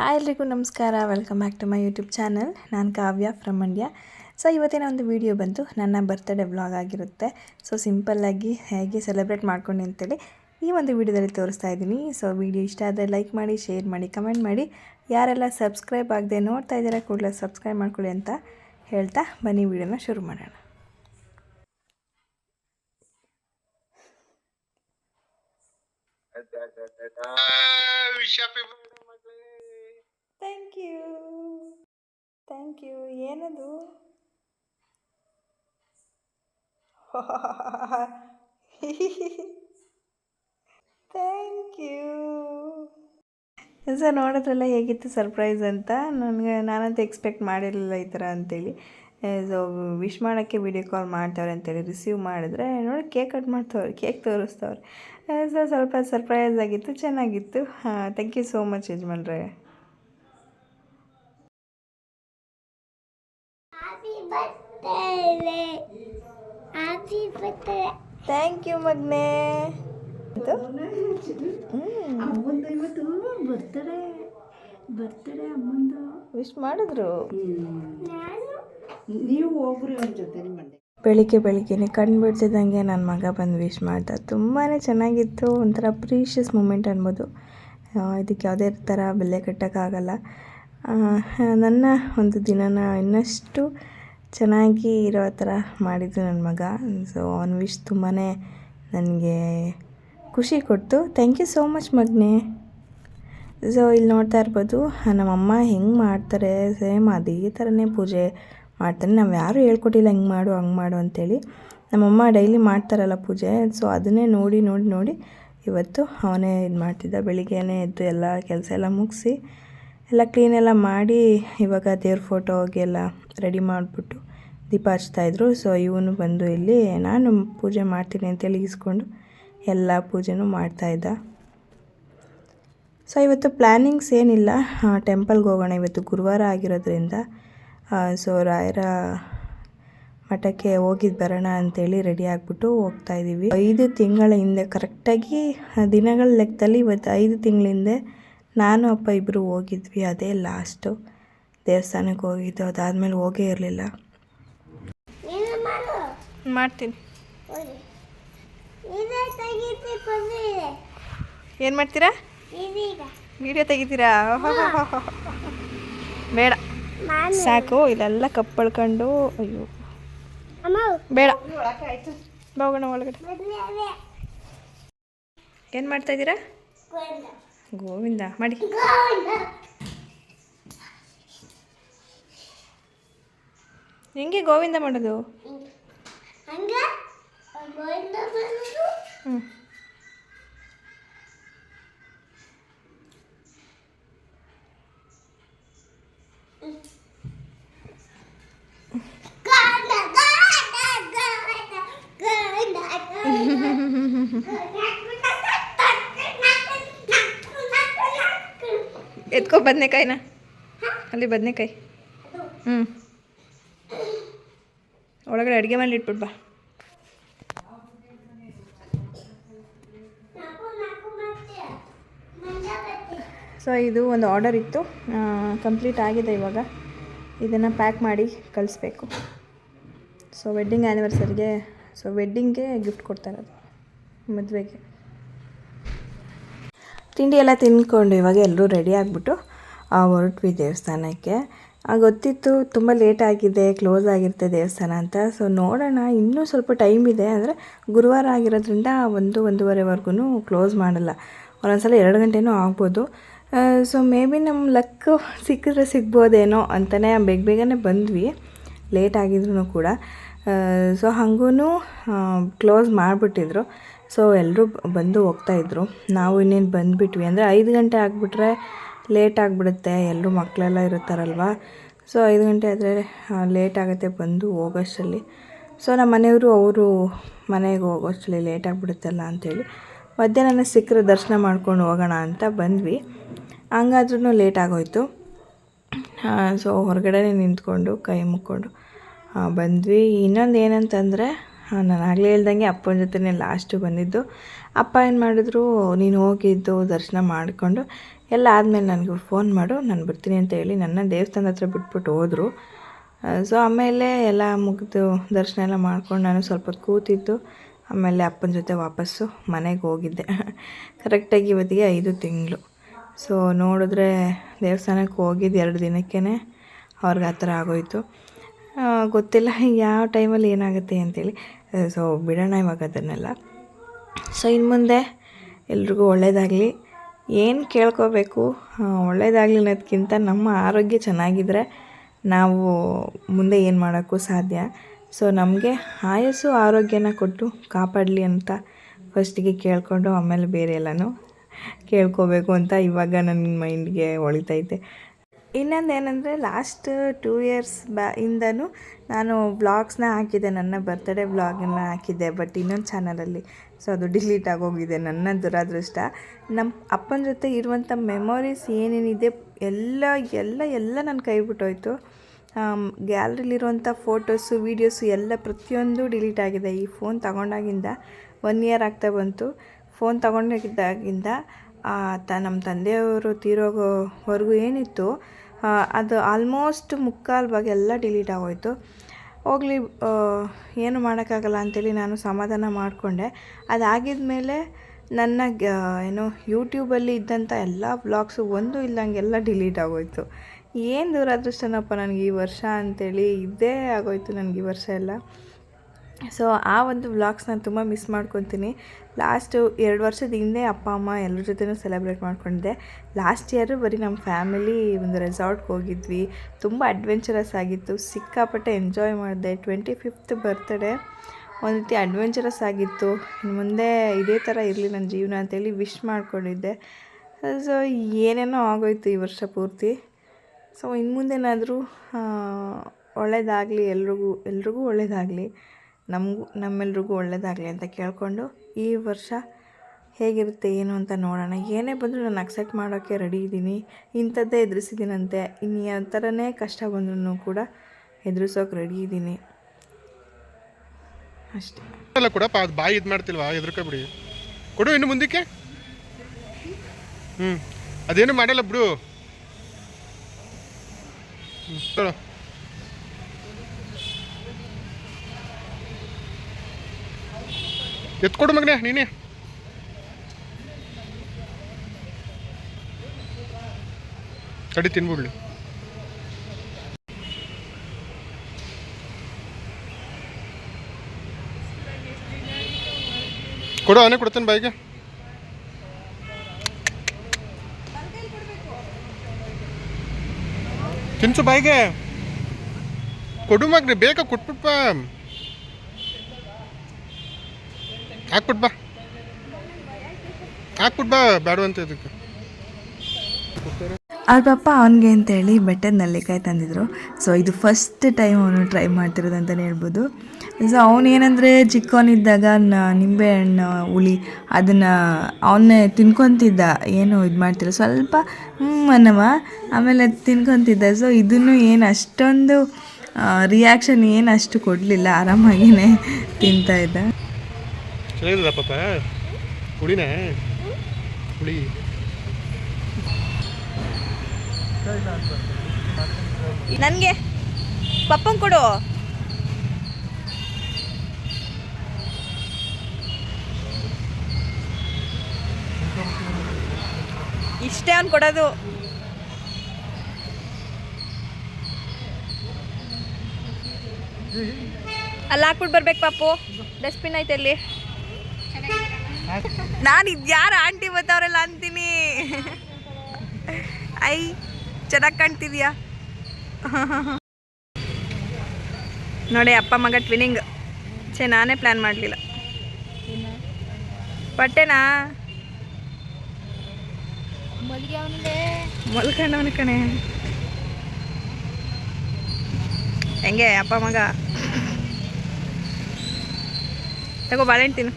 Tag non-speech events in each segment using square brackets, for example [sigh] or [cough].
Hi ಎಲ್ರಿಗೂ ನಮಸ್ಕಾರ. Welcome back to my YouTube channel ನಾನು ಕಾವ್ಯ ಫ್ರಮ್ ಮಂಡ್ಯ ಸೊ ಇವತ್ತಿನ ಒಂದು ವಿಡಿಯೋ ಬಂತು ನನ್ನ ಬರ್ತ್ಡೇ ವ್ಲಾಗ್ ಆಗಿರುತ್ತೆ. ಸೊ ಸಿಂಪಲ್ಲಾಗಿ ಹೇಗೆ ಸೆಲೆಬ್ರೇಟ್ ಮಾಡ್ಕೊಂಡು ಅಂತೇಳಿ ಈ ಒಂದು ವಿಡಿಯೋದಲ್ಲಿ ತೋರಿಸ್ತಾ ಇದ್ದೀನಿ. ಸೊ ವಿಡಿಯೋ ಇಷ್ಟ ಆದರೆ ಲೈಕ್ ಮಾಡಿ ಶೇರ್ ಮಾಡಿ ಕಮೆಂಟ್ ಮಾಡಿ. ಯಾರೆಲ್ಲ ಸಬ್ಸ್ಕ್ರೈಬ್ ಆಗದೆ ನೋಡ್ತಾ ಇದ್ದೀರಾ ಕೂಡಲೇ ಸಬ್ಸ್ಕ್ರೈಬ್ ಮಾಡ್ಕೊಳ್ಳಿ ಅಂತ ಹೇಳ್ತಾ ಬನ್ನಿ ವಿಡಿಯೋನ ಶುರು ಮಾಡೋಣ. ಥ್ಯಾಂಕ್ ಯು ಥ್ಯಾಂಕ್ ಯು ಏನದು? ಥ್ಯಾಂಕ್ ಯು ಸರ್ ನೋಡೋದ್ರಲ್ಲ ಹೇಗಿತ್ತು ಸರ್ಪ್ರೈಸ್ ಅಂತ? ನನಗೆ ನಾನಂತೂ ಎಕ್ಸ್ಪೆಕ್ಟ್ ಮಾಡಿರಲಿಲ್ಲ ಈ ಥರ ಅಂತೇಳಿ. ಸೊ ವಿಶ್ ಮಾಡೋಕ್ಕೆ ವಿಡಿಯೋ ಕಾಲ್ ಮಾಡ್ತವ್ರೆ ಅಂತೇಳಿ ರಿಸೀವ್ ಮಾಡಿದ್ರೆ ನೋಡಿ ಕೇಕ್ ಕಟ್ ಮಾಡ್ತವ್ರೆ ಕೇಕ್ ತೋರಿಸ್ತವ್ರೆ. ಸೊ ಸ್ವಲ್ಪ ಸರ್ಪ್ರೈಸ್ ಆಗಿತ್ತು, ಚೆನ್ನಾಗಿತ್ತು. ಹಾಂ ಥ್ಯಾಂಕ್ ಯು ಸೋ ಮಚ್ ಯಜಮಾನ್ರೆ. ಥ್ಯಾಂಕ್ ಯು ಮಗ್ನೆ. ಅಮ್ಮಂದು ಇವತ್ತು ಬರ್ತಡೇ. ಬರ್ತಡೇ ಅಮ್ಮಂದು. ವಿಶ್ ಮಾಡಿದ್ರು. ನೀವು ಒಬ್ರು ಅವ್ರ ಜೊತೆ ಮಂಡೆ ಬೆಳಿಗ್ಗೆ ಬೆಳಿಗ್ಗೆನೆ ಕಣ್ಣು ಬಿಡ್ತಿದ್ದಂಗೆ ನನ್ನ ಮಗ ಬಂದು ವಿಶ್ ಮಾಡ್ದ. ತುಂಬಾ ಚೆನ್ನಾಗಿತ್ತು. ಒಂಥರ ಪ್ರೀಷಿಯಸ್ ಮೂಮೆಂಟ್ ಅನ್ಬೋದು. ಇದಕ್ಕೆ ಯಾವುದೇ ಥರ ಬೆಲೆ ಕಟ್ಟೋಕ್ಕಾಗಲ್ಲ. ನನ್ನ ಒಂದು ದಿನನ ಇನ್ನಷ್ಟು ಚೆನ್ನಾಗಿ ಇರೋ ಥರ ಮಾಡಿದ್ದು ನನ್ನ ಮಗ. ಸೊ ಅವನ ವಿಶ್ ತುಂಬಾ ನನಗೆ ಖುಷಿ ಕೊಡ್ತು. ಥ್ಯಾಂಕ್ ಯು ಸೋ ಮಚ್ ಮಗನೇ. ಸೊ ಇಲ್ಲಿ ನೋಡ್ತಾ ಇರ್ಬೋದು ನಮ್ಮಮ್ಮ ಹೆಂಗೆ ಮಾಡ್ತಾರೆ ಸೇಮ್ ಅದೇ ಥರನೇ ಪೂಜೆ ಮಾಡ್ತಾರೆ. ನಾವು ಯಾರೂ ಹೇಳ್ಕೊಟ್ಟಿಲ್ಲ ಹಿಂಗೆ ಮಾಡು, ಹಂಗೆ ಮಾಡು ಅಂತೇಳಿ. ನಮ್ಮಮ್ಮ ಡೈಲಿ ಮಾಡ್ತಾರಲ್ಲ ಪೂಜೆ. ಸೊ ಅದನ್ನೇ ನೋಡಿ ನೋಡಿ ನೋಡಿ ಇವತ್ತು ಅವನೇ ಇದು ಮಾಡ್ತಿದ್ದ. ಬೆಳಿಗ್ಗೆನೇ ಎದ್ದು ಎಲ್ಲ ಕೆಲಸ ಎಲ್ಲ ಮುಗಿಸಿ ಎಲ್ಲ ಕ್ಲೀನೆಲ್ಲ ಮಾಡಿ ಇವಾಗ ದೇವ್ರ ಫೋಟೋಗೆಲ್ಲ ರೆಡಿ ಮಾಡಿಬಿಟ್ಟು ದೀಪ ಹಚ್ತಾಯಿದ್ರು ಸೊ ಇವನು ಬಂದು ಇಲ್ಲಿ ನಾನು ಪೂಜೆ ಮಾಡ್ತೀನಿ ಅಂತೇಳಿ ಈಸ್ಕೊಂಡು ಎಲ್ಲ ಪೂಜೆನೂ ಮಾಡ್ತಾಯಿದ್ದ ಸೊ ಇವತ್ತು ಪ್ಲ್ಯಾನಿಂಗ್ಸ್ ಏನಿಲ್ಲ. ಟೆಂಪಲ್ಗೆ ಹೋಗೋಣ. ಇವತ್ತು ಗುರುವಾರ ಆಗಿರೋದ್ರಿಂದ ಸೊ ರಾಯರ ಮಠಕ್ಕೆ ಹೋಗಿದ್ದು ಬರೋಣ ಅಂತೇಳಿ ರೆಡಿ ಆಗಿಬಿಟ್ಟು ಹೋಗ್ತಾ ಇದ್ದೀವಿ ಐದು ತಿಂಗಳ ಹಿಂದೆ ಕರೆಕ್ಟಾಗಿ ದಿನಗಳ ಲೆಕ್ಕದಲ್ಲಿ ಇವತ್ತು ಐದು ತಿಂಗಳ ಹಿಂದೆ ನಾನು ಅಪ್ಪ ಇಬ್ಬರು ಹೋಗಿದ್ವಿ ಅದೇ ಲಾಸ್ಟು ದೇವಸ್ಥಾನಕ್ಕೆ ಹೋಗಿದ್ದು ಅದಾದಮೇಲೆ ಹೋಗೇ ಇರಲಿಲ್ಲ. ಏನು ಮಾಡ್ತೀನಿ. ಏನು ಮಾಡ್ತೀರಾ? ವೀಡಿಯೋ ವಿಡಿಯೋ ತೆಗಿತೀರಾ? ಬೇಡ. ಸಾಕು ಇಲ್ಲೆಲ್ಲ ಕಪ್ಪಳ್ಕೊಂಡು ಅಯ್ಯೋ. ಅಮ್ಮ. ಬೇಡ. ಬಾಗೋಣ ಒಳಗಡೆ. ಏನು ಮಾಡ್ತಾ ಇದ್ದೀರಾ? ಗೋವಿಂದ ಮಾಡಿ. ಹೆಂಗೆ ಗೋವಿಂದ ಮಾಡೋದು? ಹ್ಞೂ ಬದನೆಕಾಯಿನ? ಅಲ್ಲಿ ಬದನೆಕಾಯಿ. ಹ್ಞೂ ಒಳಗಡೆ ಅಡುಗೆ ಮಾಡಿ ಇಟ್ಬಿಟ್ಟು ಬಾ. ಸೊ ಇದು ಒಂದು ಆರ್ಡರ್ ಇತ್ತು. ಕಂಪ್ಲೀಟ್ ಆಗಿದೆ ಇವಾಗ. ಇದನ್ನು ಪ್ಯಾಕ್ ಮಾಡಿ ಕಳಿಸ್ಬೇಕು. ಸೊ ವೆಡ್ಡಿಂಗ್ ಆ್ಯನಿವರ್ಸರಿಗೆ ಸೊ ವೆಡ್ಡಿಂಗ್ಗೆ ಗಿಫ್ಟ್ ಕೊಡ್ತಾರೆ ಅದು ಮದುವೆಗೆ. ತಿಂಡಿ ಎಲ್ಲ ತಿಂದ್ಕೊಂಡು ಇವಾಗ ಎಲ್ಲರೂ ರೆಡಿ ಆಗಿಬಿಟ್ಟು ಹೊರಟ್ವಿ ದೇವಸ್ಥಾನಕ್ಕೆ. ಗೊತ್ತಿತ್ತು, ತುಂಬ ಲೇಟ್ ಆಗಿದೆ ಕ್ಲೋಸ್ ಆಗಿರುತ್ತೆ ದೇವಸ್ಥಾನ ಅಂತ. ಸೊ ನೋಡೋಣ, ಇನ್ನೂ ಸ್ವಲ್ಪ ಟೈಮ್ ಇದೆ ಅಂದರೆ ಗುರುವಾರ ಆಗಿರೋದ್ರಿಂದ ಒಂದು ಒಂದೂವರೆವರೆಗೂ ಕ್ಲೋಸ್ ಮಾಡಲ್ಲ. ಒಂದೊಂದ್ಸಲ ಎರಡು ಗಂಟೆನೂ ಆಗ್ಬೋದು. ಸೊ ಮೇ ಬಿ ನಮ್ಮ ಲಕ್ ಸಿಕ್ಕಿದ್ರೆ ಸಿಗ್ಬೋದೇನೋ ಅಂತಲೇ ಬೇಗ ಬೇಗನೆ ಬಂದ್ವಿ. ಲೇಟ್ ಆಗಿದ್ರು ಕೂಡ. ಸೊ ಹಾಗೂ ಕ್ಲೋಸ್ ಮಾಡಿಬಿಟ್ಟಿದ್ರು. ಸೊ ಎಲ್ಲರೂ ಬಂದು ಹೋಗ್ತಾಯಿದ್ರು ನಾವು ಇನ್ನೇನು ಬಂದುಬಿಟ್ವಿ. ಅಂದರೆ ಐದು ಗಂಟೆ ಆಗಿಬಿಟ್ರೆ ಲೇಟ್ ಆಗಿಬಿಡುತ್ತೆ ಎಲ್ಲರೂ ಮಕ್ಕಳೆಲ್ಲ ಇರುತ್ತಾರಲ್ವ? ಸೊ ಐದು ಗಂಟೆ ಆದರೆ ಲೇಟ್ ಆಗುತ್ತೆ ಬಂದು ಹೋಗೋಷ್ಟರಲ್ಲಿ. ಸೊ ನಮ್ಮ ಮನೆಯವರು ಅವರು ಮನೆಗೆ ಹೋಗೋಷ್ಟರಲ್ಲಿ ಲೇಟ್ ಆಗಿಬಿಡುತ್ತಲ್ಲ ಅಂಥೇಳಿ ಮಧ್ಯಾಹ್ನ ಸಿಕ್ಕರೆ ದರ್ಶನ ಮಾಡ್ಕೊಂಡು ಹೋಗೋಣ ಅಂತ ಬಂದ್ವಿ. ಹಂಗಾದ್ರೂ ಲೇಟ್ ಆಗೋಯ್ತು. ಸೊ ಹೊರಗಡೆ ನಿಂತ್ಕೊಂಡು, ಕೈ ಮುಕ್ಕೊಂಡು ಬಂದ್ವಿ. ಇನ್ನೊಂದು ಏನಂತಂದರೆ ನಾನು ಆಗಲೇ ಹೇಳ್ದಂಗೆ ಅಪ್ಪನ ಜೊತೆನೇ ಲಾಸ್ಟು ಬಂದಿದ್ದು. ಅಪ್ಪ ಏನು ಮಾಡಿದ್ರು, ನೀನು ಹೋಗಿದ್ದು ದರ್ಶನ ಮಾಡಿಕೊಂಡು ಎಲ್ಲ ಆದಮೇಲೆ ನನಗೆ ಫೋನ್ ಮಾಡು, ನಾನು ಬರ್ತೀನಿ ಅಂತ ಹೇಳಿ ನನ್ನ ದೇವಸ್ಥಾನದ ಹತ್ರ ಬಿಟ್ಬಿಟ್ಟು ಹೋದರು. ಸೊ ಆಮೇಲೆ ಎಲ್ಲ ಮುಗಿದು ದರ್ಶನ ಎಲ್ಲ ಮಾಡ್ಕೊಂಡು ನಾನು ಸ್ವಲ್ಪ ಕೂತಿದ್ದು, ಆಮೇಲೆ ಅಪ್ಪನ ಜೊತೆ ವಾಪಸ್ಸು ಮನೆಗೆ ಹೋಗಿದ್ದೆ. ಕರೆಕ್ಟಾಗಿ ಇವತ್ತಿಗೆ ಐದು ತಿಂಗಳು. ಸೊ ನೋಡಿದ್ರೆ ದೇವಸ್ಥಾನಕ್ಕೆ ಹೋಗಿದ್ದು ಎರಡು ದಿನಕ್ಕೇ ಅವ್ರಿಗೆ ಆ ಥರ ಆಗೋಯ್ತು. ಗೊತ್ತಿಲ್ಲ, ಯಾವ ಟೈಮಲ್ಲಿ ಏನಾಗುತ್ತೆ ಅಂತೇಳಿ. ಸೊ ಬಿಡೋಣ ಇವಾಗ ಅದನ್ನೆಲ್ಲ. ಸೊ ಇನ್ನು ಮುಂದೆ ಎಲ್ರಿಗೂ ಒಳ್ಳೆಯದಾಗಲಿ ಏನು ಕೇಳ್ಕೋಬೇಕು? ಒಳ್ಳೆಯದಾಗಲಿ ಅನ್ನೋದಕ್ಕಿಂತ ನಮ್ಮ ಆರೋಗ್ಯ ಚೆನ್ನಾಗಿದ್ದರೆ ನಾವು ಮುಂದೆ ಏನು ಮಾಡೋಕ್ಕೂ ಸಾಧ್ಯ. ಸೊ ನಮಗೆ ಆಯಸ್ಸು ಆರೋಗ್ಯನ ಕೊಟ್ಟು ಕಾಪಾಡಲಿ ಅಂತ ಫಸ್ಟಿಗೆ ಕೇಳಿಕೊಂಡು ಆಮೇಲೆ ಬೇರೆ ಎಲ್ಲನೂ ಕೇಳ್ಕೋಬೇಕು ಅಂತ ಇವಾಗ ನನ್ನ ಮೈಂಡ್ಗೆ ಹೊಳಿತೈತೆ ಇನ್ನೊಂದು ಏನಂದರೆ ಲಾಸ್ಟ್ ಟೂ ಇಯರ್ಸ್ ಬ್ಯಾ ಇಂದನೂ ನಾನು ವ್ಲಾಗ್ಸ್ನ ಹಾಕಿದ್ದೆ, ನನ್ನ ಬರ್ತ್ಡೇ ವ್ಲಾಗನ್ನ ಹಾಕಿದ್ದೆ ಬಟ್ ಇನ್ನೊಂದು ಚಾನಲಲ್ಲಿ ಸೊ ಅದು ಡಿಲೀಟ್ ಆಗೋಗಿದೆ, ನನ್ನ ದುರಾದೃಷ್ಟ. ನಮ್ಮ ಅಪ್ಪನ ಜೊತೆ ಇರುವಂಥ ಮೆಮೊರೀಸ್ ಏನೇನಿದೆ, ಎಲ್ಲ ಎಲ್ಲ ಎಲ್ಲ ನನ್ನ ಕೈ ಬಿಟ್ಟೋಯ್ತು. ಗ್ಯಾಲ್ರಿಲಿರುವಂಥ ಫೋಟೋಸು ವೀಡಿಯೋಸು ಎಲ್ಲ ಪ್ರತಿಯೊಂದು ಡಿಲೀಟ್ ಆಗಿದೆ. ಈ ಫೋನ್ ತಗೊಂಡಾಗಿಂದ ಒನ್ ಇಯರ್ ಆಗ್ತಾ ಬಂತು. ಫೋನ್ ತಗೊಂಡಾಗಿದ್ದಾಗಿಂದ ತ ನಮ್ಮ ತಂದೆಯವರು ತೀರೋಗೋವರೆಗೂ ಏನಿತ್ತು ಅದು ಆಲ್ಮೋಸ್ಟ್ ಮುಕ್ಕಾಲು ಭಾಗ ಎಲ್ಲ ಡಿಲೀಟ್ ಆಗೋಯ್ತು. ಹೋಗಲಿ ಏನು ಮಾಡೋಕ್ಕಾಗಲ್ಲ ಅಂತೇಳಿ ನಾನು ಸಮಾಧಾನ ಮಾಡಿಕೊಂಡೆ. ಅದಾಗಿದ ಮೇಲೆ ನನ್ನ ಏನು ಯೂಟ್ಯೂಬಲ್ಲಿ ಇದ್ದಂಥ ಎಲ್ಲ ಬ್ಲಾಗ್ಸು ಒಂದು ಇಲ್ಲಂಗೆಲ್ಲ ಡಿಲೀಟ್ ಆಗೋಯ್ತು. ಏನು ದೂರದೃಷ್ಟನಪ್ಪ ನನಗೆ ಈ ವರ್ಷ ಅಂತೇಳಿ ಇದ್ದೇ ಆಗೋಯ್ತು ನನಗೆ ಈ ವರ್ಷ ಎಲ್ಲ. ಸೊ ಆ ಒಂದು ವ್ಲಾಗ್ಸ್ ನಾನು ತುಂಬ ಮಿಸ್ ಮಾಡ್ಕೊತೀನಿ. ಲಾಸ್ಟು ಎರಡು ವರ್ಷದ ಹಿಂದೆ ಅಪ್ಪ, ಅಮ್ಮ ಎಲ್ಲರ ಜೊತೆನೂ ಸೆಲೆಬ್ರೇಟ್ ಮಾಡ್ಕೊಂಡಿದ್ದೆ. ಲಾಸ್ಟ್ ಇಯರು ಬರೀ ನಮ್ಮ ಫ್ಯಾಮಿಲಿ ಒಂದು ರೆಸಾರ್ಟ್ಗೆ ಹೋಗಿದ್ವಿ. ತುಂಬ ಅಡ್ವೆಂಚರಸ್ ಆಗಿತ್ತು. ಸಿಕ್ಕಾಪಟ್ಟೆ ಎಂಜಾಯ್ ಮಾಡಿದೆ. ಟ್ವೆಂಟಿ ಫಿಫ್ತ್ ಬರ್ತಡೇ ಒಂದು ರೀತಿ ಅಡ್ವೆಂಚರಸ್ ಆಗಿತ್ತು. ಇನ್ನು ಮುಂದೆ ಇದೇ ಥರ ಇರಲಿ ನನ್ನ ಜೀವನ ಅಂತೇಳಿ ವಿಶ್ ಮಾಡ್ಕೊಂಡಿದ್ದೆ. ಸೊ ಏನೇನೋ ಆಗೋಯ್ತು ಈ ವರ್ಷ ಪೂರ್ತಿ. ಸೊ ಇನ್ನು ಮುಂದೇನಾದರೂ ಒಳ್ಳೆಯದಾಗಲಿ ಎಲ್ರಿಗೂ ಎಲ್ರಿಗೂ ಒಳ್ಳೆಯದಾಗಲಿ ನಮಗೂ, ನಮ್ಮೆಲ್ರಿಗೂ ಒಳ್ಳೇದಾಗಲಿ ಅಂತ ಕೇಳಿಕೊಂಡು ಈ ವರ್ಷ ಹೇಗಿರುತ್ತೆ, ಏನು ಅಂತ ನೋಡೋಣ. ಏನೇ ಬಂದರೂ ನಾನು ಅಕ್ಸೆಪ್ಟ್ ಮಾಡೋಕ್ಕೆ ರೆಡಿ ಇದ್ದೀನಿ. ಇಂಥದ್ದೇ ಎದುರಿಸಿದ್ದೀನಂತೆ. ಇನ್ನು ಯಾವ ಥರನೇ ಕಷ್ಟ ಬಂದ್ರೂ ಕೂಡ ಎದುರಿಸೋಕೆ ರೆಡಿ ಇದ್ದೀನಿ. ಅಷ್ಟೇ. ಎಲ್ಲ ಕೊಡಪ್ಪ ಬಾಯಿ ಇದು ಮಾಡ್ತಿಲ್ವಾ? ಎದ್ರಕೊಬಿಡಿ ಕೊಡು ಇನ್ನು ಮುಂದಕ್ಕೆ. ಹ್ಞೂ ಅದೇನು ಮಾಡಲ್ಲ ಬಿಡು. ಹ್ಞೂ ಎತ್ಕೊಡು ಮಗನೇ, ನೀನೇ. ಕಡಿ ತಿನ್ಬಿಡ್ಲಿ ಕೊಡು, ಅವನೇ ಕೊಡ್ತಾನೆ ಬಾಯಿಗೆ. ತಿನ್ಸು ಬಾಯಿಗೆ. ಕೊಡು ಮಗ್ರಿ ಬೇಗ ಕೊಟ್ಬಿಟ್ ಬಾ ಹಾಕ್ಬಿಟ್ ಬಾ. ಹಾಕ್ಬಿಟ್ ಬಾ ಬೇಡವಂತ ಇದಕ್ಕೆ. ಅವ್ರ ಪಾಪ ಅವನಿಗೆ ಅಂತೇಳಿ ಬೆಟ್ಟದ ನಲ್ಲಿಕಾಯಿ ತಂದಿದ್ರು. ಸೊ ಇದು ಫಸ್ಟ್ ಟೈಮ್ ಅವನು ಟ್ರೈ ಮಾಡ್ತಿರೋದು ಅಂತಲೇ ಹೇಳ್ಬೋದು ಸೊ ಅವನೇನಂದರೆ ಚಿಕ್ಕವನಿದ್ದಾಗ ನ- ನಿಂಬೆಹಣ್ಣು, ಹುಳಿ ಅದನ್ನು ಅವನ್ನೇ ತಿನ್ಕೊತಿದ್ದ. ಏನು ಇದು ಮಾಡ್ತಿಲ್ಲ. ಸ್ವಲ್ಪ ಅನ್ನವ. ಆಮೇಲೆ ತಿನ್ಕೊತಿದ್ದ. ಸೊ ಇದನ್ನು ಏನು ಅಷ್ಟೊಂದು ರಿಯಾಕ್ಷನ್ ಏನು ಅಷ್ಟು ಕೊಡಲಿಲ್ಲ. ಆರಾಮಾಗಿಯೇ ತಿಂತಾ ಇದ್ದ ಚೆನ್ನಾಗಿದ್ದದ ಪಾಪ. ಹುಳಿನೇ. ಹುಳಿ. ನನಗೆ ಪಪ್ಪಂಗೆ ಕೊಡು. ಇಷ್ಟೇ ಅವ್ನು ಕೊಡೋದು. ಅಲ್ಲಿ ಹಾಕ್ಬಿಟ್ಟು ಬರ್ಬೇಕು ಪಾಪು. ಡಸ್ಟ್ಬಿನ್ ಐತೆ ಅಲ್ಲಿ. ನಾನು ಇದ್ಯಾರು ಆಂಟಿ ಬರ್ತಾವ್ರಲ್ಲ ಅಂತೀನಿ. ಐ ಚೆನ್ನಾಗಿ ಕಾಣ್ತಿದ್ಯಾ? ನೋಡಿ ಅಪ್ಪ ಮಗ ಟ್ವಿನಿಂಗ್ ಛೇ ನಾನೇ ಪ್ಲ್ಯಾನ್ ಮಾಡಲಿಲ್ಲ. ಬಟ್ಟೆನಾ? ಮಲ್ಕೊಂಡವನ ಕಣೆ. ಹೆಂಗೆ ಅಪ್ಪ ಮಗ? ತಗೋ ಬಾಳೆಹಣ್ಣು ತಿನ್ನು.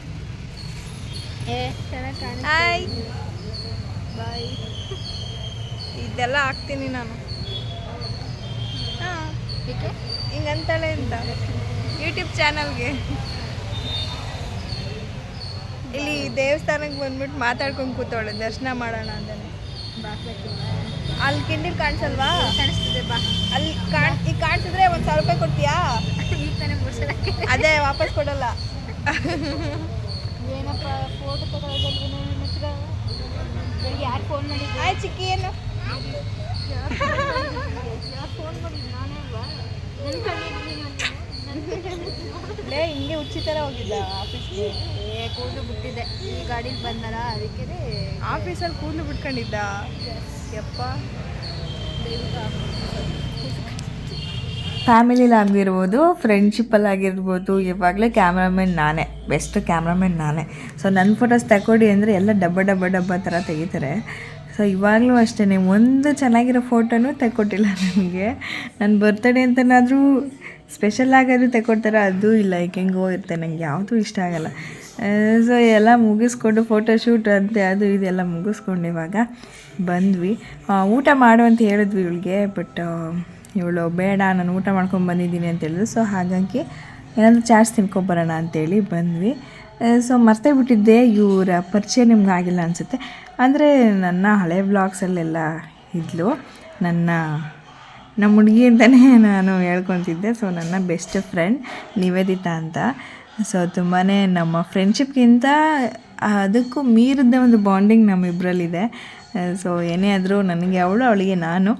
ಹಾಯ್. ಬಾಯ್. ಇದೆಲ್ಲ ಹಾಕ್ತೀನಿ ನಾನು. ಹಾಂ. ಹಿಂಗಂತಾಳೆ ಅಂತ. ಯೂಟ್ಯೂಬ್ ಚಾನಲ್ಗೆ. ಇಲ್ಲಿ ದೇವಸ್ಥಾನಕ್ಕೆ ಬಂದ್ಬಿಟ್ಟು ಮಾತಾಡ್ಕೊಂಡು ಕೂತವಳೆ ದರ್ಶನ ಮಾಡೋಣ ಅಂತ ಅಲ್ಲಿ ಕಿಂಡಿಲ್ ಕಾಣಿಸಲ್ವಾ? ಕಾಣಿಸ್ತಿದೆ ಬಾ. ಅಲ್ಲಿ ಕಾಣ್ ಈಗ ಕಾಣಿಸಿದ್ರೆ ಒಂದು ಸಾವಿರ ರೂಪಾಯಿ ಕೊಡ್ತೀಯಾ? ಅದೇ ವಾಪಸ್ ಕೊಡಲ್ಲ. [laughs] ಏನಪ್ಪ ಫೋಟೋ ತಗೊಳ್ಳೋದಲ್ವ ನನ್ನ ಹತ್ರ ಬೆಳಿಗ್ಗೆ ಯಾರು ಫೋನ್ ಮಾಡಿದ್ರು ಆಯ್ ಚಿಕ್ಕಿ ಏನು? ಯಾರು ಫೋನ್ ಮಾಡಿದ್ರು ನಾನೇ ಅಲ್ವಾ ನನ್ನ ಕಣ್ಣಿದ್ದೀನಿ ಲೇ ಹಿಂಗೆ ಹುಚ್ಚಿ ಥರ ಹೋಗಿದ್ದ ಆಫೀಸ್ಗೆ ಏ ಕೂದಲು ಬಿಟ್ಟಿದ್ದೆ. ಈ ಗಾಡಿಲಿ ಬಂದಲ್ಲ ಅದಕ್ಕೆ ಆಫೀಸಲ್ಲಿ ಕೂದಲು ಬಿಟ್ಕೊಂಡಿದ್ದ? ಯಪ್ಪ. ಫ್ಯಾಮಿಲಿಲಾಗಿರ್ಬೋದು ಫ್ರೆಂಡ್ಶಿಪ್ಪಲ್ಲಾಗಿರ್ಬೋದು ಇವಾಗಲೇ ಕ್ಯಾಮ್ರಾಮನ್ ನಾನೇ ಬೆಸ್ಟ್ ಕ್ಯಾಮ್ರಾಮನ್ ನಾನೇ. ಸೊ ನನ್ನ ಫೋಟೋಸ್ ತಗೊಡಿ ಅಂದರೆ ಎಲ್ಲ ಡಬ್ಬ ಡಬ್ಬ ಡಬ್ಬ ಥರ ತೆಗಿತಾರೆ. ಸೊ ಇವಾಗಲೂ ಅಷ್ಟೇ ಒಂದು ಚೆನ್ನಾಗಿರೋ ಫೋಟೋನೂ ತೆಕ್ಕೊಟ್ಟಿಲ್ಲ ನನಗೆ ನನ್ನ ಬರ್ತ್ಡೇ ಅಂತನಾದರೂ ಸ್ಪೆಷಲ್ ಆಗಾದರೂ ತೆಕ್ಕೊಡ್ತಾರೆ, ಅದು ಇಲ್ಲ ಈಗ ಹೆಂಗೋ ಇರುತ್ತೆ ನನಗೆ ಯಾವುದೂ ಇಷ್ಟ ಆಗಲ್ಲ. ಸೊ ಎಲ್ಲ ಮುಗಿಸ್ಕೊಂಡು ಫೋಟೋಶೂಟ್ ಅಂತೆ, ಅದು ಇದೆಲ್ಲ ಮುಗಿಸ್ಕೊಂಡು ಇವಾಗ ಬಂದ್ವಿ. ಊಟ ಮಾಡು ಅಂತ ಹೇಳಿದ್ವಿ ಇವಳಿಗೆ ಬಟ್ ಇವಳು ಬೇಡ, ನಾನು ಊಟ ಮಾಡ್ಕೊಂಡು ಬಂದಿದ್ದೀನಿ ಅಂತ ಹೇಳಿದ್ರು. ಸೊ ಹಾಗಾಗಿ ಏನಾದರೂ ಚಾಟ್ಸ್ ತಿನ್ಕೊಬರೋಣ ಅಂತೇಳಿ ಬಂದ್ವಿ. ಸೊ ಮರ್ತೇ ಬಿಟ್ಟಿದ್ದೆ. ಇವರ ಪರಿಚಯ ನಿಮ್ಗೆ ಆಗಿಲ್ಲ ಅನಿಸುತ್ತೆ. ಅಂದರೆ ನನ್ನ ಹಳೆ ಬ್ಲಾಗ್ಸಲ್ಲೆಲ್ಲ ಇದ್ಲು. ನನ್ನ, ನಮ್ಮ ಹುಡುಗಿ ಅಂತಲೇ ನಾನು ಹೇಳ್ಕೊತಿದ್ದೆ. ಸೊ ನನ್ನ ಬೆಸ್ಟ್ ಫ್ರೆಂಡ್ ನಿವೇದಿತಾ ಅಂತ. ಸೊ ತುಂಬಾ ನಮ್ಮ ಫ್ರೆಂಡ್ಶಿಪ್ಗಿಂತ ಅದಕ್ಕೂ ಮೀರಿದ್ದ ಒಂದು ಬಾಂಡಿಂಗ್ ನಮ್ಮಿಬ್ಬರಲ್ಲಿದೆ ಸೊ ಏನೇ ಆದರೂ ನನಗೆ ಅವಳು, ಅವಳಿಗೆ ನಾನು.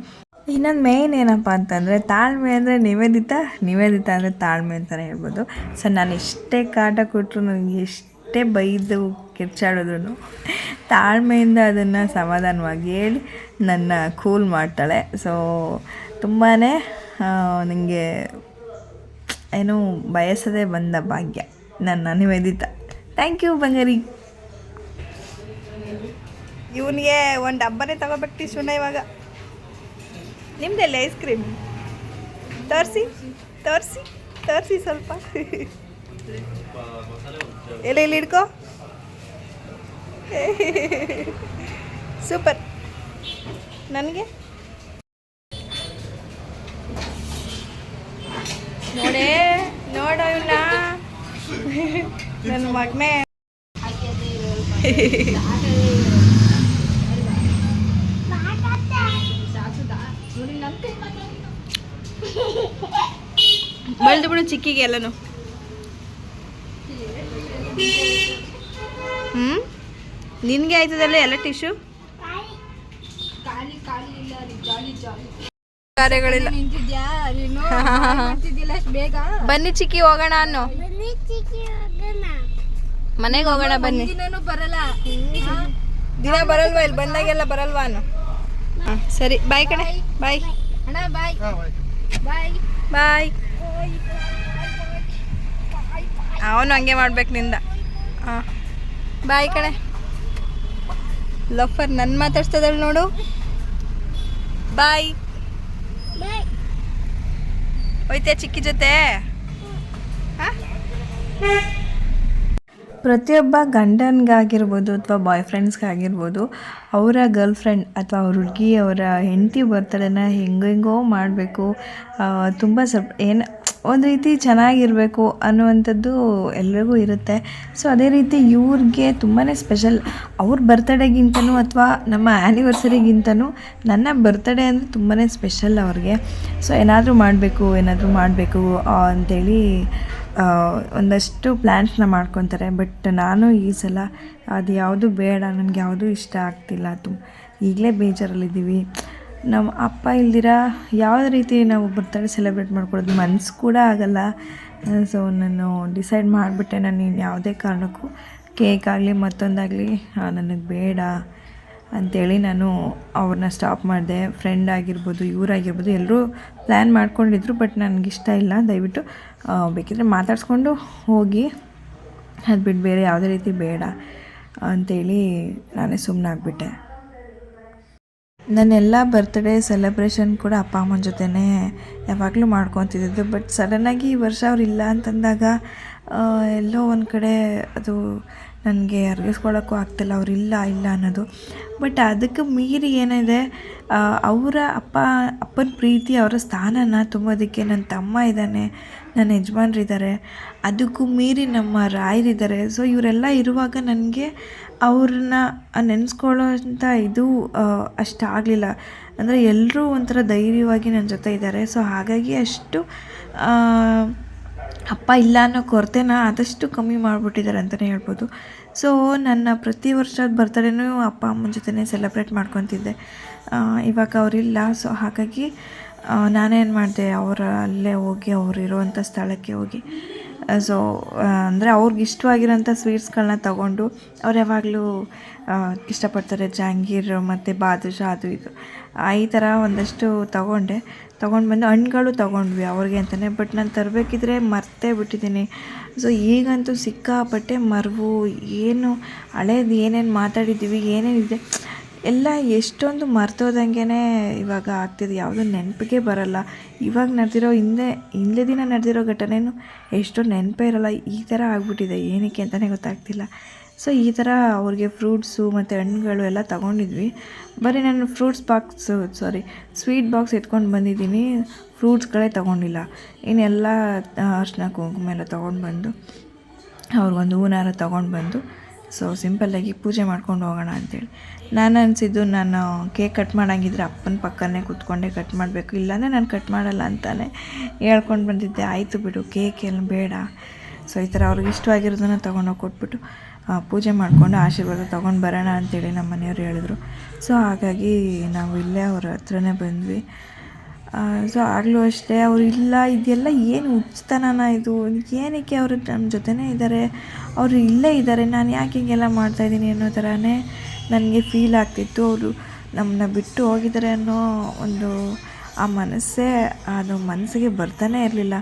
ಇನ್ನೊಂದು ಮೇಯ್ನ್ ಏನಪ್ಪ ಅಂತಂದರೆ ತಾಳ್ಮೆ ಅಂದರೆ ನಿವೇದಿತ ನಿವೇದಿತ ಅಂದರೆ ತಾಳ್ಮೆ ಅಂತಲೇ ಹೇಳ್ಬೋದು. ಸೊ ನಾನು ಎಷ್ಟೇ ಕಾಟ ಕೊಟ್ಟರು ನನಗೆ ಎಷ್ಟೇ ಬೈದು ಕಿರ್ಚಾಡಿದ್ರು ತಾಳ್ಮೆಯಿಂದ ಅದನ್ನು ಸಮಾಧಾನವಾಗಿ ಹೇಳಿ ನನ್ನ ಕೂಲ್ ಮಾಡ್ತಾಳೆ. ಸೊ ತುಂಬಾ ನನಗೆ ಏನು ಬಯಸದೇ ಬಂದ ಭಾಗ್ಯ ನನ್ನ ನಿವೇದಿತ. ಥ್ಯಾಂಕ್ ಯು ಬಂಗಾರಿ. ಇವನಿಗೆ ಒಂದು ಡಬ್ಬನೇ ತಗೋಬೇಕು ಸುಣ್ಣ ಇವಾಗ. ನಿಮ್ದೆಲ್ಲ ಐಸ್ ಕ್ರೀಮ್ ತರಿಸಿ, ತೋರಿಸಿ, ತರಿಸಿ ಸ್ವಲ್ಪ. ಎಲ್ಲ ಇಲ್ಲಿ ಹಿಡ್ಕೋ? ಸೂಪರ್ ನನಗೆ? ನೋಡೇ, ನೋಡೋ ನನ್ನ ಮಗನೇ. ಬೆಳೆದು ಬಿಡು ಚಿಕ್ಕಿಗೆ ಎಲ್ಲನು. ಹ್ಮ್? ನಿನಗೆ ಆಯ್ತದಲ್ಲ ಎಲ್ಲ ಟಿಶ್ಯೂ? ಖಾಲಿ ಖಾಲಿ ಇಲ್ಲ ಜಾಲಿ ಜಾಲಿ ಕಾರ್ಯಗಳಿಲ್ಲ. ನಿಂತಿದ್ಯಾ? ನೀನು ಮಾಡ್ತಿದ್ದಿಲ್ಲ ಅಷ್ಟು ಬೇಗ ಬನ್ನಿ ಚಿಕ್ಕಿ ಹೋಗೋಣ ಅನ್ನೋ. ಬನ್ನಿ ಚಿಕ್ಕಿ ಹೋಗೋಣ. ಮನೆಗೆ ಹೋಗೋಣ ಬನ್ನಿ. ದಿನನೂ ಬರಲ್ಲ. ದಿನ ಬರಲ್ವಾ? ಇಲ್ಲಿ ಬಂದಾಗೆಲ್ಲ ಬರಲ್ವಾ ಅನ್ನೋ. ಹಾಂ ಸರಿ. ಬಾಯ್ ಕಣೆ. ಬಾಯ್ ಅಣ್ಣ ಬಾಯ್ ಬಾಯ್ ಬಾಯ್ ಅವನು ಹಂಗೆ ಮಾಡ್ಬೇಕು ನಿಂದ. ಹಾಂ ಬಾಯ್ ಕಣೆ. ಲಫರ್ ನನ್ನ ಮಾತಾಡ್ಸ್ತದಳು ನೋಡು. ಬಾಯ್. ಹೋಯ್ತೆ ಚಿಕ್ಕಿ ಜೊತೆ. ಪ್ರತಿಯೊಬ್ಬ ಗಂಡನಿಗಾಗಿರ್ಬೋದು ಅಥವಾ ಬಾಯ್ ಫ್ರೆಂಡ್ಸ್ಗಾಗಿರ್ಬೋದು ಅವರ ಗರ್ಲ್ ಫ್ರೆಂಡ್ ಅಥವಾ ಅವ್ರ ಹುಡುಗಿ, ಅವರ ಹೆಂಡತಿ ಬರ್ತಡೇನ ಹೆಂಗೆಂಗೋ ಮಾಡಬೇಕು. ತುಂಬ ಸ್ವಲ್ಪ ಏನು ಒಂದು ರೀತಿ ಚೆನ್ನಾಗಿರಬೇಕು ಅನ್ನುವಂಥದ್ದು ಎಲ್ರಿಗೂ ಇರುತ್ತೆ. ಸೊ ಅದೇ ರೀತಿ ಇವ್ರಿಗೆ ತುಂಬಾ ಸ್ಪೆಷಲ್ ಅವ್ರ ಬರ್ತಡೇಗಿಂತನೂ ಅಥವಾ ನಮ್ಮ ಆ್ಯನಿವರ್ಸರಿಗಿಂತನೂ ನನ್ನ ಬರ್ತಡೇ ಅಂದರೆ ತುಂಬಾ ಸ್ಪೆಷಲ್ ಅವ್ರಿಗೆ. ಸೊ ಏನಾದರೂ ಮಾಡಬೇಕು ಏನಾದರೂ ಮಾಡಬೇಕು ಅಂಥೇಳಿ ಒಂದಷ್ಟು ಪ್ಲ್ಯಾನ್ಸ್ನ ಮಾಡ್ಕೊತಾರೆ. ಬಟ್ ನಾನು ಈ ಸಲ ಅದು ಯಾವುದು ಬೇಡ, ನನಗೆ ಯಾವುದೂ ಇಷ್ಟ ಆಗ್ತಿಲ್ಲ. ತುಂಬ ಈಗಲೇ ಬೇಜಾರಲ್ಲಿದ್ದೀವಿ. ನಮ್ಮ ಅಪ್ಪ ಇಲ್ದಿರ ಯಾವ ರೀತಿ ನಾವು ಬರ್ತಡೇ ಸೆಲೆಬ್ರೇಟ್ ಮಾಡ್ಕೊಳ್ಳೋದು ಮನ್ಸು ಕೂಡ ಆಗಲ್ಲ. ಸೊ ನಾನು ಡಿಸೈಡ್ ಮಾಡಿಬಿಟ್ಟೆ ನಾನು ಇನ್ನು ಯಾವುದೇ ಕಾರಣಕ್ಕೂ ಕೇಕ್ ಆಗಲಿ ಮತ್ತೊಂದಾಗಲಿ ನನಗೆ ಬೇಡ ಅಂಥೇಳಿ ನಾನು ಅವ್ರನ್ನ ಸ್ಟಾಪ್ ಮಾಡಿದೆ. ಫ್ರೆಂಡ್ ಆಗಿರ್ಬೋದು ಇವರಾಗಿರ್ಬೋದು ಎಲ್ಲರೂ ಪ್ಲ್ಯಾನ್ ಮಾಡ್ಕೊಂಡಿದ್ರು ಬಟ್ ನನಗಿಷ್ಟ ಇಲ್ಲ. ದಯವಿಟ್ಟು ಬೇಕಿದ್ರೆ ಮಾತಾಡಿಸ್ಕೊಂಡು ಹೋಗಿ. ಅದು ಬಿಟ್ಟು ಬೇರೆ ಯಾವುದೇ ರೀತಿ ಬೇಡ ಅಂಥೇಳಿ ನಾನೇ ಸುಮ್ಮನಾಗ್ಬಿಟ್ಟೆ ನನ್ನೆಲ್ಲ ಬರ್ತ್ಡೇ ಸೆಲೆಬ್ರೇಷನ್ ಕೂಡ ಅಪ್ಪ ಅಮ್ಮನ ಜೊತೆನೇ ಯಾವಾಗಲೂ ಮಾಡ್ಕೊತಿದ್ದು ಬಟ್ ಸಡನ್ನಾಗಿ ಈ ವರ್ಷ ಅವ್ರು ಇಲ್ಲ ಅಂತಂದಾಗ ಎಲ್ಲೋ ಒಂದು ಕಡೆ ಅದು ನನಗೆ ಅರ್ಗಿಸ್ಕೊಳ್ಳೋಕ್ಕೂ ಆಗ್ತಿಲ್ಲ, ಅವ್ರು ಇಲ್ಲ ಇಲ್ಲ ಅನ್ನೋದು. ಬಟ್ ಅದಕ್ಕೆ ಮೀರಿ ಏನಿದೆ ಅವರ ಅಪ್ಪ, ಅಪ್ಪನ ಪ್ರೀತಿ, ಅವರ ಸ್ಥಾನನ ತುಂಬೋದಕ್ಕೆ ನನ್ನ ತಮ್ಮ ಇದ್ದಾನೆ ನನ್ನ ಯಜಮಾನ್ರಿದ್ದಾರೆ, ಅದಕ್ಕೂ ಮೀರಿ ನಮ್ಮ ರಾಯರಿದ್ದಾರೆ. ಸೊ ಇವರೆಲ್ಲ ಇರುವಾಗ ನನಗೆ ಅವ್ರನ್ನ ನೆನೆಸ್ಕೊಳ್ಳೋ ಅಂಥ ಇದು ಅಷ್ಟು ಆಗಲಿಲ್ಲ. ಅಂದರೆ ಎಲ್ಲರೂ ಒಂಥರ ಧೈರ್ಯವಾಗಿ ನನ್ನ ಜೊತೆ ಇದ್ದಾರೆ ಸೊ ಹಾಗಾಗಿ ಅಷ್ಟು ಅಪ್ಪ ಇಲ್ಲ ಅನ್ನೋ ಕೊರತೆನ ಆದಷ್ಟು ಕಮ್ಮಿ ಮಾಡಿಬಿಟ್ಟಿದ್ದಾರೆ ಅಂತಲೇ ಹೇಳ್ಬೋದು. ಸೊ ನನ್ನ ಪ್ರತಿ ವರ್ಷದ ಬರ್ತಡೇನೂ ಅಪ್ಪ ಅಮ್ಮನ ಜೊತೆನೇ ಸೆಲೆಬ್ರೇಟ್ ಮಾಡ್ಕೊತಿದ್ದೆ. ಇವಾಗ ಅವರಿಲ್ಲ ಸೊ ಹಾಗಾಗಿ ನಾನೇನು ಮಾಡಿದೆ? ಅವರ ಅಲ್ಲೇ ಹೋಗಿ, ಅವರು ಇರುವಂಥ ಸ್ಥಳಕ್ಕೆ ಹೋಗಿ. ಸೊ ಅಂದರೆ ಅವ್ರಿಗೆ ಇಷ್ಟವಾಗಿರೋಂಥ ಸ್ವೀಟ್ಸ್ಗಳನ್ನ ತಗೊಂಡು ಅವ್ರು ಯಾವಾಗಲೂ ಇಷ್ಟಪಡ್ತಾರೆ ಜಹಾಂಗೀರ್ ಮತ್ತು ಬಾದುಷಾ ಅದು ಇದು. ಈ ಥರ ಒಂದಷ್ಟು ತಗೊಂಡೆ. ತೊಗೊಂಡು ಬಂದು ಹಣ್ಗಳು ತೊಗೊಂಡ್ವಿ ಅವ್ರಿಗೆ ಅಂತಲೇ ಬಟ್ ನಾನು ತರಬೇಕಿದ್ರೆ ಮರ್ತೇ ಬಿಟ್ಟಿದ್ದೀನಿ. ಸೊ ಈಗಂತೂ ಸಿಕ್ಕಾಪಟ್ಟೆ ಮರವು, ಏನು ಹಳೇದು ಏನೇನು ಮಾತಾಡಿದ್ದೀವಿ, ಏನೇನಿದೆ ಎಲ್ಲ ಎಷ್ಟೊಂದು ಮರ್ತೋದಂಗೆ ಇವಾಗ ಆಗ್ತಿದೆ. ಯಾವುದೂ ನೆನಪಿಗೆ ಬರಲ್ಲ. ಇವಾಗ ನಡೆದಿರೋ ಹಿಂದೆ ಹಿಂದೆ ದಿನ ನಡೆದಿರೋ ಘಟನೆಯೂ ಎಷ್ಟೋ ನೆನಪೇ ಇರಲ್ಲ. ಈ ಥರ ಆಗ್ಬಿಟ್ಟಿದೆ. ಏನಕ್ಕೆ ಅಂತಲೇ ಗೊತ್ತಾಗ್ತಿಲ್ಲ. ಸೊ, ಈ ಥರ ಅವ್ರಿಗೆ ಫ್ರೂಟ್ಸು ಮತ್ತು ಹಣ್ಣುಗಳು ಎಲ್ಲ ತೊಗೊಂಡಿದ್ವಿ. ಬರೀ ನಾನು fruits box, sorry, sweet box ಎತ್ಕೊಂಡು ಬಂದಿದ್ದೀನಿ. ಫ್ರೂಟ್ಸ್ಗಳೇ ತೊಗೊಂಡಿಲ್ಲ. ಇನ್ನೆಲ್ಲ ಅರ್ಶಿನ ಕುಂಕುಮ ಎಲ್ಲ ತೊಗೊಂಡು ಬಂದು, ಅವ್ರಿಗೊಂದು ಹೂನಾರ ತೊಗೊಂಡು ಬಂದು, ಸೊ, ಸಿಂಪಲ್ಲಾಗಿ ಪೂಜೆ ಮಾಡ್ಕೊಂಡು ಹೋಗೋಣ ಅಂತೇಳಿ. ನಾನು ಅನಿಸಿದ್ದು ನಾನು ಕೇಕ್ ಕಟ್ ಮಾಡೋಂಗಿದ್ರೆ ಅಪ್ಪನ ಪಕ್ಕನೇ ಕೂತ್ಕೊಂಡೆ ಕಟ್ ಮಾಡಬೇಕು. ಇಲ್ಲಾಂದರೆ ನಾನು ಕಟ್ ಮಾಡಲ್ಲ ಅಂತಾನೆ ಹೇಳ್ಕೊಂಡು ಬಂದಿದ್ದೆ. ಆಯಿತು ಬಿಡು, ಕೇಕ್ ಏನು ಬೇಡ. ಸೊ ಈ ಥರ ಅವ್ರಿಗೆ ಇಷ್ಟವಾಗಿರೋದನ್ನು ತೊಗೊಂಡೋಗಿ ಕೊಟ್ಬಿಟ್ಟು ಪೂಜೆ ಮಾಡಿಕೊಂಡು ಆಶೀರ್ವಾದ ತೊಗೊಂಡು ಬರೋಣ ಅಂತೇಳಿ ನಮ್ಮ ಮನೆಯವ್ರು ಹೇಳಿದ್ರು. ಸೊ ಹಾಗಾಗಿ ನಾವು ಇಲ್ಲೇ ಅವ್ರ ಹತ್ರನೇ ಬಂದ್ವಿ. ಸೊ ಆಗಲೂ ಅಷ್ಟೇ ಅವರು ಇಲ್ಲ, ಇದೆಲ್ಲ ಏನು ಹುಚ್ಚತನನ ಇದು? ಏನಕ್ಕೆ ಅವರು ನಮ್ಮ ಜೊತೆನೇ ಇದ್ದಾರೆ? ಅವರು ಇಲ್ಲೇ ಇದ್ದಾರೆ, ನಾನು ಯಾಕೆ ಹಿಂಗೆಲ್ಲ ಮಾಡ್ತಾಯಿದ್ದೀನಿ ಅನ್ನೋ ಥರನೇ ನನಗೆ ಫೀಲ್ ಆಗ್ತಿತ್ತು. ಅವರು ನಮ್ಮನ್ನ ಬಿಟ್ಟು ಹೋಗಿದ್ದಾರೆ ಅನ್ನೋ ಒಂದು ಆ ಮನಸ್ಸೇ, ಅದು ಮನಸ್ಸಿಗೆ ಬರ್ತಾನೆ ಇರಲಿಲ್ಲ.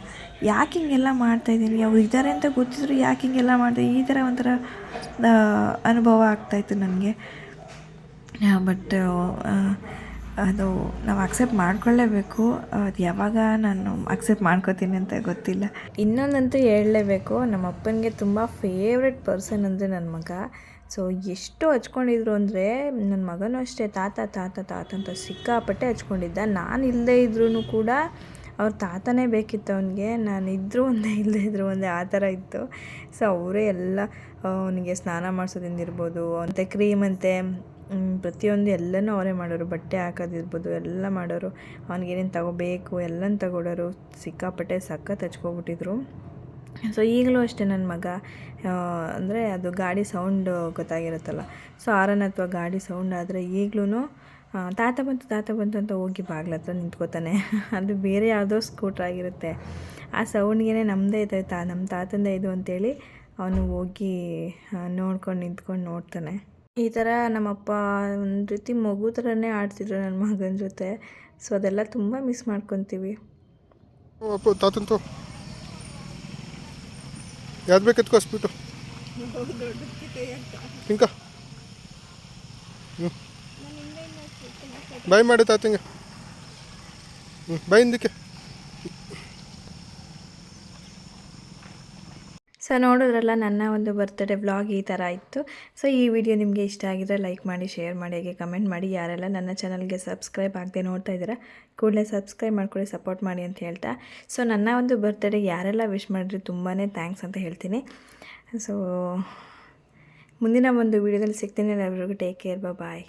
ಯಾಕೆ ಹಿಂಗೆಲ್ಲ ಮಾಡ್ತಾಯಿದ್ದೀನಿ ಅವ್ರು ಇದ್ದಾರೆ ಅಂತ ಗೊತ್ತಿದ್ರು ಯಾಕೆ ಹಿಂಗೆಲ್ಲ ಮಾಡಿದೆ? ಈ ಥರ ಒಂಥರ ಅನುಭವ ಆಗ್ತಾಯಿತ್ತು ನನಗೆ. ಬಟ್ ಅದು ನಾವು ಅಕ್ಸೆಪ್ಟ್ ಮಾಡ್ಕೊಳ್ಳೇಬೇಕು. ಅದು ಯಾವಾಗ ನಾನು ಅಕ್ಸೆಪ್ಟ್ ಮಾಡ್ಕೋತೀನಿ ಅಂತ ಗೊತ್ತಿಲ್ಲ. ಇನ್ನೊಂದಂತೂ ಹೇಳಲೇಬೇಕು. ನಮ್ಮ ಅಪ್ಪನಿಗೆ ತುಂಬ ಫೇವ್ರೆಟ್ ಪರ್ಸನ್ ಅಂದರೆ ನನ್ನ ಮಗ. ಸೊ ಎಷ್ಟು ಹಚ್ಕೊಂಡಿದ್ರು ಅಂದರೆ ನನ್ನ ಮಗನೂ ಅಷ್ಟೇ, ತಾತ ತಾತ ತಾತ ಅಂತ ಸಿಕ್ಕಾಪಟ್ಟೆ ಹಚ್ಕೊಂಡಿದ್ದ. ನಾನು ಇಲ್ಲದೇ ಇದ್ರೂ ಕೂಡ ಅವ್ರ ತಾತನೇ ಬೇಕಿತ್ತು ಅವನಿಗೆ. ನಾನು ಇದ್ದರೂ ಒಂದೇ ಇಲ್ಲದೇ ಇದ್ದರೂ ಒಂದೇ, ಆ ಥರ ಇತ್ತು. ಸೊ ಅವರೇ ಎಲ್ಲ ಅವನಿಗೆ ಸ್ನಾನ ಮಾಡಿಸೋದಿಂದ ಇರ್ಬೋದು ಅಂತೆ ಕ್ರೀಮ್ ಅಂತೆ ಪ್ರತಿಯೊಂದು ಎಲ್ಲನೂ ಅವರೇ ಮಾಡೋರು. ಬಟ್ಟೆ ಹಾಕೋದಿರ್ಬೋದು ಎಲ್ಲ ಮಾಡೋರು. ಅವ್ನಿಗೇನೇನು ತಗೋಬೇಕು, ಎಲ್ಲನೂ ತಗೊಡೋರು ಸಿಕ್ಕಾಪಟ್ಟೆ ಸಖತ್ ಹಚ್ಕೊಬಿಟ್ಟಿದ್ರು. ಸೊ ಈಗಲೂ ಅಷ್ಟೇ ನನ್ನ ಮಗ ಅಂದರೆ ಅದು ಗಾಡಿ ಸೌಂಡು ಗೊತ್ತಾಗಿರುತ್ತಲ್ಲ. ಸೊ ಆರನ್ ಅಥವಾ ಗಾಡಿ ಸೌಂಡ್ ಆದರೆ ಈಗಲೂ ತಾತ ಬಂತು ತಾತ ಬಂತು ಅಂತ ಹೋಗಿ ಬಾಗ್ಲ ಹತ್ರ ನಿಂತ್ಕೋತಾನೆ. [laughs] ಅದು ಬೇರೆ ಯಾವುದೋ ಸ್ಕೂಟ್ರ್ ಆಗಿರುತ್ತೆ. ಆ ಸೌಂಡ್ಗೆ ನಮ್ಮದೇ ಇದೆ, ತಾ ನಮ್ಮ ತಾತಂದೇ ಇದು ಅಂತೇಳಿ ಅವನು ಹೋಗಿ ನೋಡ್ಕೊಂಡು ನಿಂತ್ಕೊಂಡು ನೋಡ್ತಾನೆ. ಈ ಥರ ನಮ್ಮಪ್ಪ ಒಂದು ರೀತಿ ಮಗು ಥರನೇ ಆಡ್ತಿದ್ರು ನನ್ನ ಮಗನ ಜೊತೆ. ಸೊ ಅದೆಲ್ಲ ತುಂಬ ಮಿಸ್ ಮಾಡ್ಕೊತೀವಿ. ಯಾವ್ದು ಬೇಕು ಎತ್ಕೊಸ್ಬಿಟ್ಟು ಹಿಂಕ ಹ್ಞೂ ಬಾಯ್ ಮಾಡಿ ತಾತಂಗೆ. ಹ್ಞೂ ಬೈ ಹಿಂದಕ್ಕೆ. ಸೊ ನೋಡಿದ್ರಲ್ಲ, ನನ್ನ ಒಂದು ಬರ್ತ್ಡೇ ವ್ಲಾಗ್ ಈ ಥರ ಇತ್ತು. ಸೊ ಈ ವಿಡಿಯೋ ನಿಮಗೆ ಇಷ್ಟ ಆಗಿದ್ರೆ ಲೈಕ್ ಮಾಡಿ ಶೇರ್ ಮಾಡಿ, ಹಾಗೆ ಕಮೆಂಟ್ ಮಾಡಿ. ಯಾರೆಲ್ಲ ನನ್ನ ಚಾನಲ್ಗೆ ಸಬ್ಸ್ಕ್ರೈಬ್ ಆಗದೆ ನೋಡ್ತಾ ಇದ್ದೀರಾ, ಕೂಡಲೇ ಸಬ್ಸ್ಕ್ರೈಬ್ ಮಾಡ್ಕೊಳ್ಳಿ ಸಪೋರ್ಟ್ ಮಾಡಿ ಅಂತ ಹೇಳ್ತಾ. ಸೊ ನನ್ನ ಒಂದು ಬರ್ತ್ಡೇ ಯಾರೆಲ್ಲ ವಿಶ್ ಮಾಡಿದ್ರೆ ತುಂಬಾ ಥ್ಯಾಂಕ್ಸ್ ಅಂತ ಹೇಳ್ತೀನಿ. ಸೊ ಮುಂದಿನ ಒಂದು ವಿಡಿಯೋದಲ್ಲಿ ಸಿಗ್ತೀನಿ. ಎಲ್ಲರಿಗೂ ಟೇಕ್ ಕೇರ್ ಬಾಯ್